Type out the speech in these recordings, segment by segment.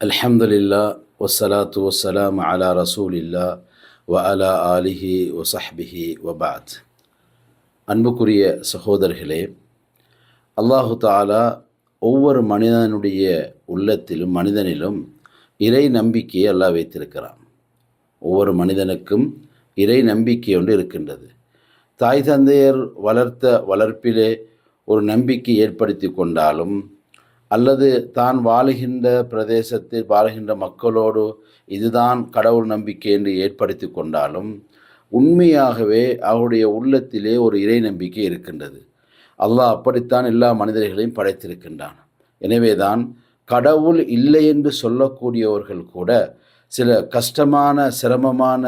அல்ஹம்துலில்லா வசலாத்து வசலாம் அலா ரசூலில்லா வ அலா ஆலிஹி வசஹ்பிஹி வபாத் அன்புக்குரிய சகோதரர்களே அல்லாஹு தாலா ஒவ்வொரு மனிதனுடைய உள்ளத்திலும் மனிதனிலும் இறை நம்பிக்கையை அல்லாஹ் வைத்திருக்கிறான். ஒவ்வொரு மனிதனுக்கும் இறை நம்பிக்கை ஒன்று இருக்கின்றது. தாய் தந்தையர் வளர்த்த வளர்ப்பிலே ஒரு நம்பிக்கை ஏற்படுத்தி கொண்டாலும் அல்லது தான் வாழுகின்ற பிரதேசத்தில் வாழுகின்ற மக்களோடு இதுதான் கடவுள் நம்பிக்கை என்று ஏற்படுத்தி கொண்டாலும் உண்மையாகவே அவருடைய உள்ளத்திலே ஒரு இறை நம்பிக்கை இருக்கின்றது. அல்லாஹ் அப்படித்தான் எல்லா மனிதர்களையும் படைத்திருக்கின்றான். எனவேதான் கடவுள் இல்லை என்று சொல்லக்கூடியவர்கள் கூட சில கஷ்டமான சிரமமான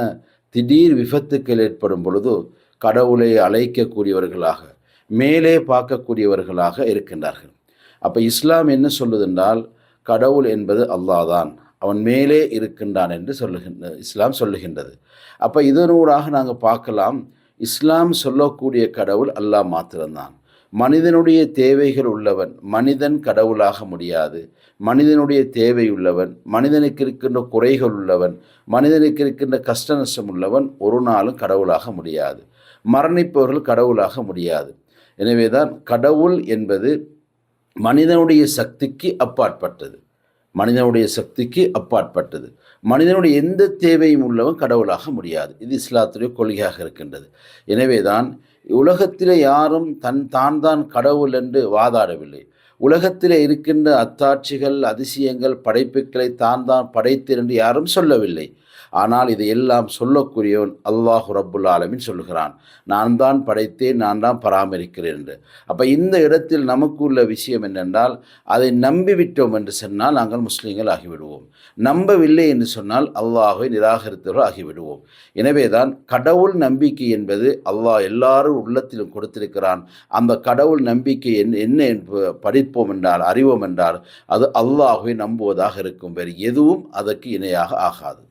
திடீர் விபத்துக்கள் ஏற்படும் பொழுது கடவுளை அழைக்கக்கூடியவர்களாக மேலே பார்க்கக்கூடியவர்களாக இருக்கின்றார்கள். அப்போ இஸ்லாம் என்ன சொல்லுதென்றால் கடவுள் என்பது அல்லாஹ் தான் அவன் மேலே இருக்கின்றான் என்று சொல்லுகின்ற இஸ்லாம் சொல்லுகின்றது. அப்போ இதனூடாக நாங்கள் பார்க்கலாம் இஸ்லாம் சொல்லக்கூடிய கடவுள் அல்லாஹ் மாத்திரம்தான். மனிதனுடைய தேவைகள் உள்ளவன் மனிதன் கடவுளாக முடியாது. மனிதனுடைய தேவை உள்ளவன் மனிதனுக்கு இருக்கின்ற குறைகள் உள்ளவன் மனிதனுக்கு இருக்கின்ற கஷ்ட நஷ்டம் உள்ளவன் ஒரு நாளும் கடவுளாக முடியாது. மரணிப்பவர்கள் கடவுளாக முடியாது. எனவேதான் கடவுள் என்பது மனிதனுடைய சக்திக்கு அப்பாற்பட்டது. மனிதனுடைய சக்திக்கு அப்பாற்பட்டது. மனிதனுடைய எந்த தேவையும் உள்ளவன் கடவுளாக முடியாது. இது இஸ்லாத்துடைய கொள்கையாக இருக்கின்றது. எனவேதான் உலகத்தில் யாரும் தன் தான் தான் கடவுள் என்று வாதாடவில்லை. உலகத்தில் இருக்கின்ற அத்தாட்சிகள் அதிசயங்கள் படைப்புகளை தான் தான் படைத்தேன் என்று யாரும் சொல்லவில்லை. ஆனால் இதையெல்லாம் சொல்லக்கூடியவன் அல்லாஹு ரப்புல் ஆலமின் சொல்கிறான் நான் தான் படைத்தேன் நான் தான் பராமரிக்கிறேன் என்று. அப்போ இந்த இடத்தில் நமக்கு உள்ள விஷயம் என்னென்றால் அதை நம்பிவிட்டோம் என்று சொன்னால் நாங்கள் முஸ்லீம்கள் ஆகிவிடுவோம். நம்பவில்லை என்று சொன்னால் அல்லாஹை நிராகரித்தவர்கள் ஆகிவிடுவோம். எனவே தான் கடவுள் நம்பிக்கை என்பது அல்லாஹ் எல்லாரும் உள்ளத்திலும் கொடுத்திருக்கிறான். அந்த கடவுள் நம்பிக்கை என்ன என்ன படிப்போம் என்றால் அறிவோம் என்றால் அது அல்லாஹுவை நம்புவதாக இருக்கும். வேறு எதுவும் அதற்கு இணையாக ஆகாது.